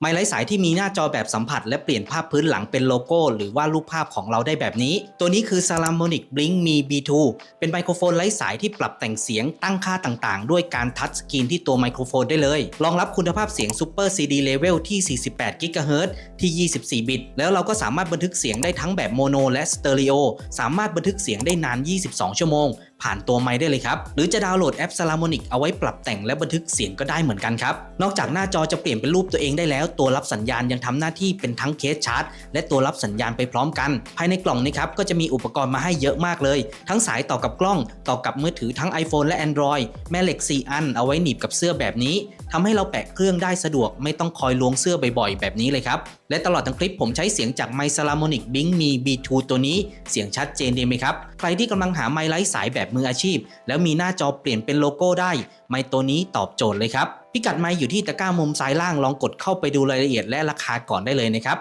ไม้ไร้สายที่มีหน้าจอแบบสัมผัส และเปลี่ยนภาพพื้นหลังเป็นโลโก้ หรือว่ารูปภาพของเราได้แบบนี้ ตัวนี้คือ Salamonic Blink Me B2 เป็นไมโครโฟนไร้สายที่ปรับแต่งเสียงตั้งค่าต่างๆ ด้วยการทัชสกรีนที่ตัวไมโครโฟนได้เลย รองรับคุณภาพเสียง Super CD Level ที่ 48 GHz ที่ 24 บิต แล้วเราก็สามารถบันทึกเสียงได้ทั้งแบบโมโนและสเตอริโอสามารถบันทึกเสียงได้นาน 22 ชั่วโมง ผ่านตัวไมค์ได้เลยครับ หรือจะดาวน์โหลดแอป Salamonic เอาไว้ปรับแต่งและบันทึกเสียงก็ได้เหมือนกันครับ นอกจากหน้าจอจะเปลี่ยนเป็นรูปตัวเองได้แล้วตัวรับสัญญาณยังทำหน้าที่เป็นทั้งเคสชาร์จ และตัวรับสัญญาณไปพร้อมกัน ภายในกล่องนี้ครับก็จะมีอุปกรณ์มาให้เยอะมากเลย ทั้งสายต่อกับกล้องต่อกับมือถือทั้ง iPhone และ Android แม่เหล็ก 4 อันเอาไว้หนีบกับเสื้อแบบนี้ทำให้เราแปะเครื่องได้สะดวก ไม่ต้องคอยล้วงเสื้อบ่อยๆ แบบนี้เลยครับ และตลอดทั้งคลิปผมใช้เสียงจากไมค์ Salamonic Bing Me B2 ตัวนี้เสียงชัดเจนดีไหมครับใครที่กำลังหาไมค์ไร้สายแบบมืออาชีพ แล้วมีหน้าจอเปลี่ยนเป็นโลโก้ได้ ไมค์ตัวนี้ตอบโจทย์เลยครับ พิกัดไมค์อยู่ที่ตะกร้ามุมซ้ายล่างลองกดเข้าไปดูรายละเอียดและราคาก่อนได้เลยนะครับ